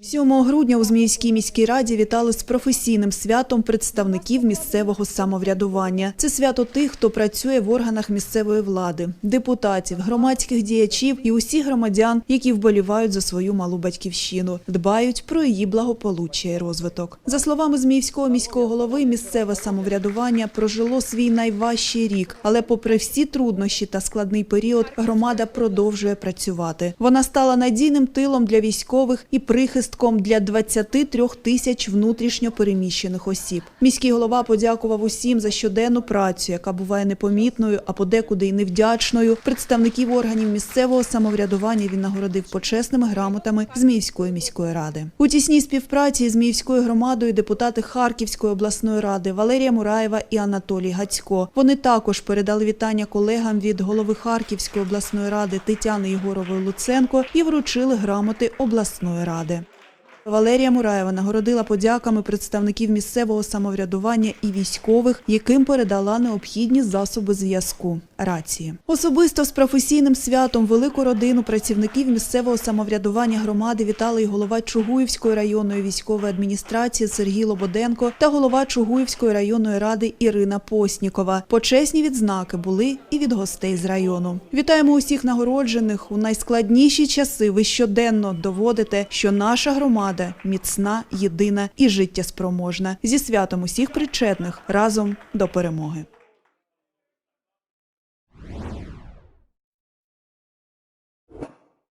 7 грудня у Зміївській міській раді вітали з професійним святом представників місцевого самоврядування. Це свято тих, хто працює в органах місцевої влади, депутатів, громадських діячів і усіх громадян, які вболівають за свою малу батьківщину, дбають про її благополуччя і розвиток. За словами Зміївського міського голови, місцеве самоврядування прожило свій найважчий рік, але, попри всі труднощі та складний період, громада продовжує працювати. Вона стала надійним тилом для військових і прихистком для 23 тисяч внутрішньо переміщених осіб. Міський голова подякував усім за щоденну працю, яка буває непомітною, а подекуди й невдячною. Представників органів місцевого самоврядування він нагородив почесними грамотами Зміївської міської ради. У тісній співпраці з Зміївською громадою депутати Харківської обласної ради Валерія Мураєва і Анатолій Гацько. Вони також передали вітання колегам від голови Харківської обласної ради Тетяни Єгорової Луценко і вручили грамоти обласної ради. Валерія Мураєва нагородила подяками представників місцевого самоврядування і військових, яким передала необхідні засоби зв'язку рації. Особисто з професійним святом велику родину працівників місцевого самоврядування громади вітали і голова Чугуївської районної військової адміністрації Сергій Лободенко та голова Чугуївської районної ради Ірина Поснікова. Почесні відзнаки були і від гостей з району. Вітаємо усіх нагороджених у найскладніші часи. Ви щоденно доводите, що наша громада міцна, єдина і життєспроможна. Зі святом усіх причетних разом до перемоги.